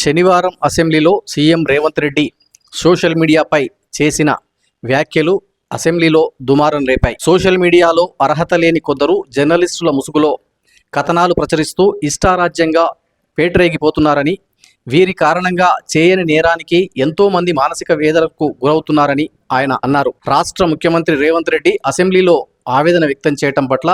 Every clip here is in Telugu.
శనివారం అసెంబ్లీలో సీఎం రేవంత్ రెడ్డి సోషల్ మీడియాపై చేసిన వ్యాఖ్యలు అసెంబ్లీలో దుమారం రేపాయి. సోషల్ మీడియాలో అర్హత లేని కొందరు జర్నలిస్టుల ముసుగులో కథనాలు ప్రచురిస్తూ ఇష్టారాజ్యంగా పేటరేగిపోతున్నారని వీరి కారణంగా చేయని నేరానికి ఎంతోమంది మానసిక వేదనకు గురవుతున్నారని ఆయన అన్నారు. రాష్ట్ర ముఖ్యమంత్రి రేవంత్ రెడ్డి అసెంబ్లీలో ఆవేదన వ్యక్తం చేయటం పట్ల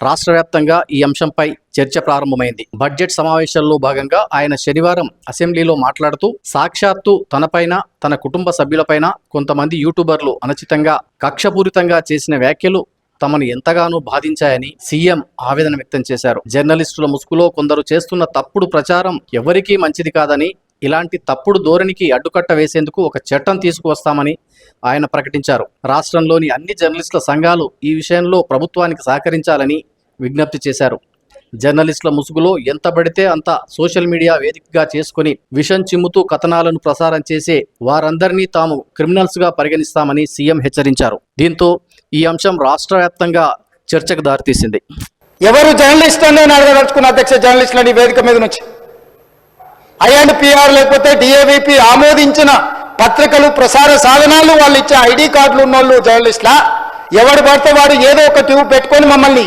రాష్ట్ర వ్యాప్తంగా ఈ అంశంపై చర్చ ప్రారంభమైంది. బడ్జెట్ సమావేశాల్లో భాగంగా ఆయన శనివారం అసెంబ్లీలో మాట్లాడుతూ సాక్షాత్తు తనపైన తన కుటుంబ సభ్యులపైన కొంతమంది యూట్యూబర్లు అనుచితంగా కక్షపూరితంగా చేసిన వ్యాఖ్యలు తమను ఎంతగానో బాధించాయని సీఎం ఆవేదన వ్యక్తం చేశారు. జర్నలిస్టుల ముసుగులో కొందరు చేస్తున్న తప్పుడు ప్రచారం ఎవరికీ మంచిది కాదని ఇలాంటి తప్పుడు ధోరణికి అడ్డుకట్ట వేసేందుకు ఒక చట్టం తీసుకువస్తామని ఆయన ప్రకటించారు. రాష్ట్రంలోని అన్ని జర్నలిస్టుల సంఘాలు ఈ విషయంలో ప్రభుత్వానికి సహకరించాలని విజ్ఞప్తి చేశారు. జర్నలిస్టుల ముసుగులో ఎంత పడితే అంత సోషల్ మీడియా వేదికగా చేసుకుని విషం చిమ్ముతూ కథనాలను ప్రసారం చేసే వారందరినీ తాము క్రిమినల్స్గా పరిగణిస్తామని సీఎం హెచ్చరించారు. దీంతో ఈ అంశం రాష్ట్ర వ్యాప్తంగా చర్చకు దారితీసింది. ఎవరు జర్నలిస్ట్ అని నేను అడగదలుచుకున్న అధ్యక్ష జర్నలిస్టులని వేదిక మీద నుంచి? ఐఎండ్ పిఆర్ లేకపోతే డిఏవిపి ఆమోదించిన పత్రికలు ప్రసార సాధనాలు వాళ్ళు ఇచ్చే ఐడి కార్డులు ఉన్నోళ్ళు జర్నలిస్టులా? ఎవడు పడితే వాడు ఏదో ఒక ట్యూబ్ పెట్టుకొని మమ్మల్ని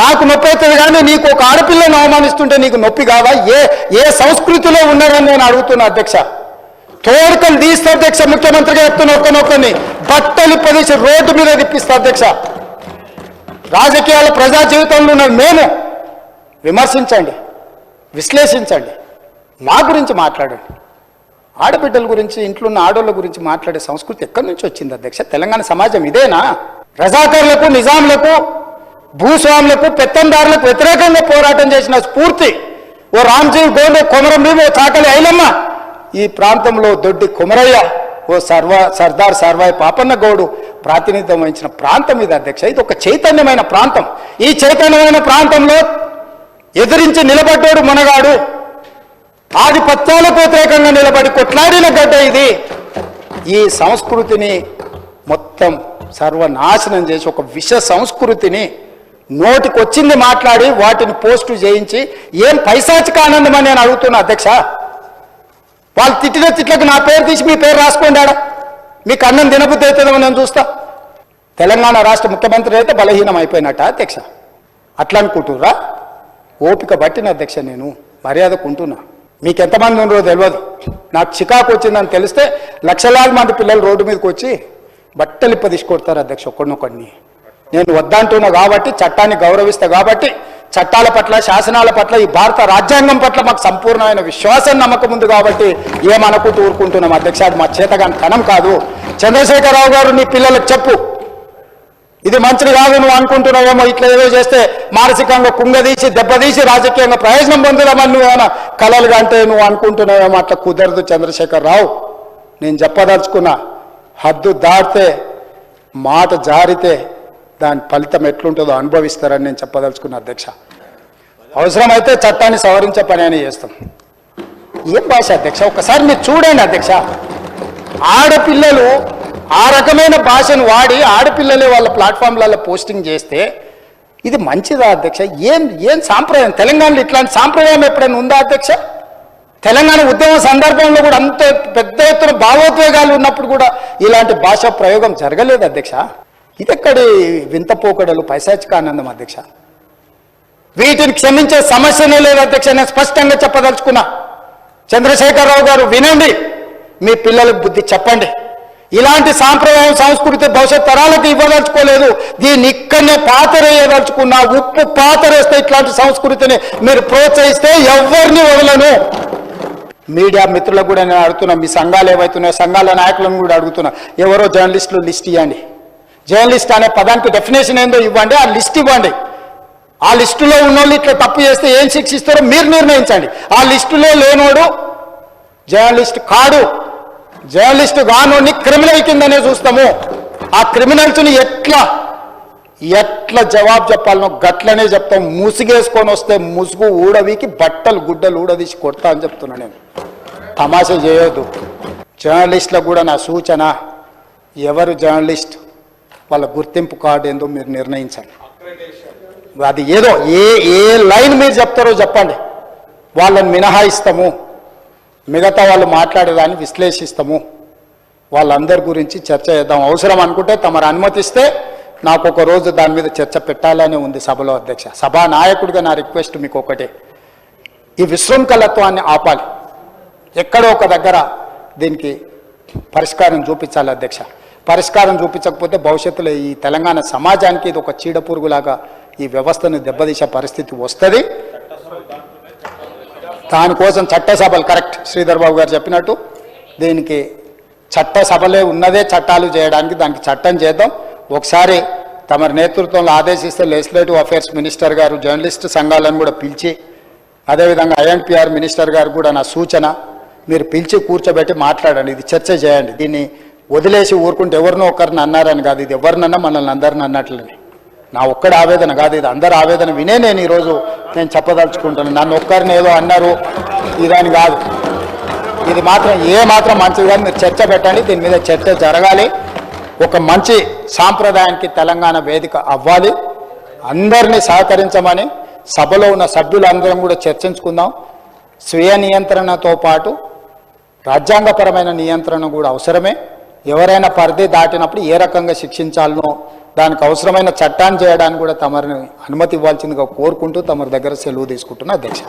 నాకు నొప్పి అవుతుంది కానీ నీకు ఒక ఆడపిల్లను అవమానిస్తుంటే నీకు నొప్పి కావా? ఏ ఏ సంస్కృతిలో ఉన్నారని నేను అడుగుతున్నా అధ్యక్ష. తోడుకలు తీస్తే అధ్యక్ష ముఖ్యమంత్రిగా చెప్తున్న ఒక్కనొక్కని బట్టలు పదిసి రోడ్డు మీద తిప్పిస్తా అధ్యక్ష. రాజకీయాల ప్రజా జీవితంలో ఉన్న మేము. విమర్శించండి విశ్లేషించండి మా గురించి మాట్లాడండి. ఆడబిడ్డల గురించి ఇంట్లో ఉన్న ఆడోళ్ళ గురించి మాట్లాడే సంస్కృతి ఎక్కడి నుంచి వచ్చింది అధ్యక్ష? తెలంగాణ సమాజం ఇదేనా? రజాకారులకు నిజాంలకు భూస్వాములకు పెత్తందారులకు వ్యతిరేకంగా పోరాటం చేసిన స్ఫూర్తి. ఓ రామ్జీవ్ గోండు కొమరం భీమ్, ఓ చాకలి ఐలమ్మ. ఈ ప్రాంతంలో దొడ్డి కుమరయ్య ఓ సర్వ సర్దార్ సర్వాయి పాపన్న గౌడు ప్రాతినిధ్యం వహించిన ప్రాంతం ఇది అధ్యక్ష. ఇది ఒక చైతన్యమైన ప్రాంతం. ఈ చైతన్యమైన ప్రాంతంలో ఎదిరించి నిలబడ్డాడు మనగాడు. ఆధిపత్యాలకు వ్యతిరేకంగా నిలబడి కొట్లాడిన గడ్డ ఇది. ఈ సంస్కృతిని మొత్తం సర్వనాశనం చేసి ఒక విష సంస్కృతిని నోటికొచ్చింది మాట్లాడి వాటిని పోస్టు చేయించి ఏం పైశాచిక ఆనందం అని నేను అడుగుతున్నా అధ్యక్ష? వాళ్ళు తిట్టిన తిట్లకు నా పేరు తీసి మీ పేరు రాసుకోండి ఆడ. మీకు అన్నం తినబుద్ధి అవుతుందో నేను చూస్తా. తెలంగాణ రాష్ట్ర ముఖ్యమంత్రి అయితే బలహీనం అయిపోయినట్ట అధ్యక్ష. అట్లా అనుకుంటుర్రా ఓపిక పట్టిన అధ్యక్ష నేను మర్యాదకుంటున్నా మీకు ఎంతమంది ఉన్నారో తెలియదు. నాకు చికాకు వచ్చిందని తెలిస్తే లక్షలాది మంది పిల్లలు రోడ్డు మీదకి వచ్చి బట్టలు ఇప్ప తీసుకొడతారు అధ్యక్ష ఒక్కడినొక్కడిని. నేను వద్దంటున్నా కాబట్టి చట్టాన్ని గౌరవిస్తా కాబట్టి చట్టాల పట్ల శాసనాల పట్ల ఈ భారత రాజ్యాంగం పట్ల మాకు సంపూర్ణమైన విశ్వాసం నమ్మకం ఉంది కాబట్టి ఏమనకు ఊరుకుంటున్నాం అధ్యక్ష అది మా చేతగాని కణం కాదు. చంద్రశేఖరరావు గారు నీ పిల్లలకు చెప్పు. ఇది మంచిది కాదు నువ్వు అనుకుంటున్నావేమో ఇట్లా ఏదో చేస్తే మానసికంగా కుంగదీసి దెబ్బతీసి రాజకీయంగా ప్రయోజనం పొందుదామని నువ్వేమైనా కలలుగా అంటే నువ్వు అనుకుంటున్నావేమో అట్లా కుదరదు చంద్రశేఖర్ రావు నేను చెప్పదలుచుకున్నా హద్దు దాటితే మాట జారితే దాని ఫలితం ఎట్లుంటుందో అనుభవిస్తారని నేను చెప్పదలుచుకున్న అధ్యక్ష. అవసరమైతే చట్టాన్ని సవరించే పని అని చేస్తాం. ఏం భాష అధ్యక్ష? ఒకసారి మీరు చూడండి అధ్యక్ష. ఆడపిల్లలు ఆ రకమైన భాషను వాడి ఆడపిల్లలే వాళ్ళ ప్లాట్ఫామ్లలో పోస్టింగ్ చేస్తే ఇది మంచిదా అధ్యక్ష? ఏం ఏం సాంప్రదాయం? తెలంగాణలో ఇట్లాంటి సాంప్రదాయం ఎప్పుడైనా ఉందా అధ్యక్ష? తెలంగాణ ఉద్యమ సందర్భంలో కూడా అంత పెద్ద ఎత్తున భావోద్వేగాలు ఉన్నప్పుడు కూడా ఇలాంటి భాషా ప్రయోగం జరగలేదు అధ్యక్ష? ఇదెక్కడి వింత పోకడలు? పైశాచికానందం అధ్యక్ష. వీటిని క్షమించే సమస్యనే లేదు అధ్యక్ష నేను స్పష్టంగా చెప్పదలుచుకున్నా. చంద్రశేఖరరావు గారు వినండి మీ పిల్లలకు బుద్ధి చెప్పండి. ఇలాంటి సాంప్రదాయం సంస్కృతి భవిష్యత్ తరాలకు ఇవ్వదలుచుకోలేదు. దీన్ని ఇక్కడనే పాతరేయదలుచుకున్నా ఉప్పు పాతరేస్తే ఇట్లాంటి సంస్కృతిని మీరు ప్రోత్సహిస్తే ఎవరిని వదలను. మీడియా మిత్రులకు కూడా నేను అడుగుతున్నా మీ సంఘాలు ఏవైతున్నాయో సంఘాల నాయకులను కూడా అడుగుతున్నా. ఎవరో జర్నలిస్టులు లిస్ట్ ఇవ్వండి జర్నలిస్ట్ అనే పదానికి డెఫినేషన్ ఏందో ఇవ్వండి ఆ లిస్ట్ ఇవ్వండి. ఆ లిస్టులో ఉన్నోళ్ళు ఇట్లా తప్పు చేస్తే ఏం శిక్షిస్తారో మీరు నిర్ణయించండి. ఆ లిస్టులో లేనోడు జర్నలిస్ట్ కాడు. జర్నలిస్ట్ కానోడిని క్రిమినల్ కిందనే చూస్తాము. ఆ క్రిమినల్స్ని ఎట్లా ఎట్లా జవాబు చెప్పాలనో గట్లనే చెప్తాం. ముసుగేసుకొని వస్తే ముసుగు ఊడవికి బట్టలు గుడ్డలు ఊడదీసి కొడతా అని చెప్తున్నా నేను. తమాషా చేయొద్దు. జర్నలిస్టులకు కూడా నా సూచన ఎవరు జర్నలిస్ట్ వాళ్ళ గుర్తింపు కార్డు ఏందో మీరు నిర్ణయించండి. అది ఏదో ఏ ఏ లైన్ మీరు చెప్తారో చెప్పండి. వాళ్ళని మినహాయిస్తాము. మిగతా వాళ్ళు మాట్లాడేదాన్ని విశ్లేషిస్తాము. వాళ్ళందరి గురించి చర్చ చేద్దాం. అవసరం అనుకుంటే తమరు అనుమతిస్తే నాకు ఒక రోజు దాని మీద చర్చ పెట్టాలని ఉంది సభలో అధ్యక్ష. సభా నాయకుడిగా నా రిక్వెస్ట్ మీకు ఒకటే. ఈ విశృంఖలత్వాన్ని ఆపాలి. ఎక్కడో ఒక దగ్గర దీనికి పరిష్కారం చూపించాలి అధ్యక్ష. పరిష్కారం చూపించకపోతే భవిష్యత్తులో ఈ తెలంగాణ సమాజానికి ఇది ఒక చీడపురుగులాగా ఈ వ్యవస్థను దెబ్బతీసే పరిస్థితి వస్తుంది. దానికోసం చట్టసభలు కరెక్ట్ శ్రీధర్ బాబు గారు చెప్పినట్టు దీనికి చట్టసభలే ఉన్నదే చట్టాలు చేయడానికి దానికి చట్టం చేద్దాం. ఒకసారి తమ నేతృత్వంలో ఆదేశిస్తే legislative affairs minister garu journalist సంఘాలను కూడా పిలిచి అదేవిధంగా ఐఎన్పిఆర్ మినిస్టర్ గారు కూడా నా సూచన మీరు పిలిచి కూర్చోబెట్టి మాట్లాడండి ఇది చర్చ చేయండి. దీన్ని వదిలేసి ఊరుకుంటే ఎవరినో ఒకరిని అన్నారని కాదు ఇది ఎవరినన్నా మనల్ని అందరిని అన్నట్లని నా ఒక్కడ ఆవేదన కాదు ఇది అందరి ఆవేదన వినే నేను ఈరోజు నేను చెప్పదలుచుకుంటున్నాను. నన్ను ఒక్కరిని ఏదో అన్నారు ఇదని కాదు. ఇది మాత్రం ఏ మాత్రం మంచిది కాదు మీరు చర్చ పెట్టండి దీని మీద చర్చ జరగాలి. ఒక మంచి సాంప్రదాయానికి తెలంగాణ వేదిక అవ్వాలి. అందరినీ సహకరించమని సభలో ఉన్న సభ్యులందరం కూడా చర్చించుకుందాం. స్వీయ నియంత్రణతో పాటు రాజ్యాంగపరమైన నియంత్రణ కూడా అవసరమే. ఎవరైనా పరిధి దాటినప్పుడు ఏ రకంగా శిక్షించాలనో దానికి అవసరమైన చట్టాన్ని చేయడానికి కూడా తమరిని అనుమతి ఇవ్వాల్సిందిగా కోరుకుంటూ తమరి దగ్గర సెలవు తీసుకుంటున్నా అధ్యక్ష.